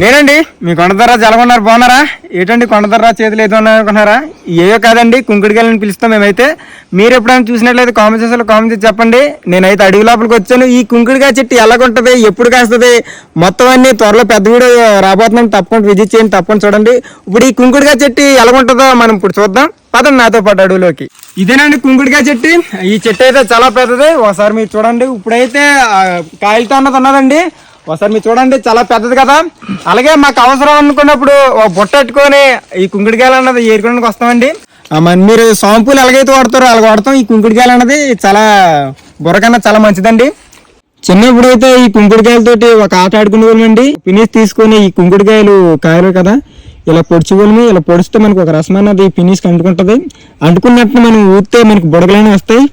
నేనండి మీ కొండదర్రా జలగొన్నారు బాగున్నారా? ఏంటండి కొండదర్రా చేతులు ఏదో అనుకున్నారా ఏయో కాదండి కుంకుడికాయలని పిలుస్తాం మేమైతే. మీరు ఎప్పుడైనా చూసినట్లయితే కామెంట్ చేసి కామెంట్ చేసి చెప్పండి. నేనైతే అడవి లోపలికి వచ్చాను. ఈ కుంకుడికాయ చెట్టు ఎలాగుంటుంది ఎప్పుడు కాస్తుంది? మొత్తం అన్ని త్వరలో పెద్ద వీడియో రాబోతుందని తప్పకుండా విజిట్ చేయండి తప్పకుండా చూడండి. ఇప్పుడు ఈ కుంకుడికాయ చెట్టు ఎలాగుంటుందో మనం ఇప్పుడు చూద్దాం. పదండి నాతో పాటు అడవిలోకి. ఇదేనండి కుంకుడికాయ చెట్టు. ఈ చెట్టు అయితే చాలా పెద్దది. ఒకసారి మీరు చూడండి. ఇప్పుడైతే కాయలతో అన్నది ఉన్నదండి. ఒకసారి మీరు చూడండి చాలా పెద్దది కదా. అలాగే మాకు అవసరం అనుకున్నప్పుడు ఒక బుట్ట పెట్టుకొని ఈ కుంకుడికాయలు అన్నది ఏరుకోవడానికి వస్తామండి. మరి మీరు సాంపులు ఎలాగైతే వాడతారో అలాగ వాడతాం. ఈ కుంకుడికాయలు అన్నది చాలా బుర్రకన్నా చాలా మంచిదండి. చిన్నప్పుడు అయితే ఈ కుంకుడికాయలతోటి ఒక ఆట ఆడుకునే వాళ్ళమండి పినిస్ తీసుకొని ఈ కుంకుడికాయలు కాయలు కదా ఇలా పొడిచేవాళ్ళము ఇలా పొడిస్తే మనకు ఒక రసం అన్నది పినిస్ అంటుకుంటుంది అంటుకున్నట్టు మనం ఊస్తే మనకు బుడగలనే వస్తాయి.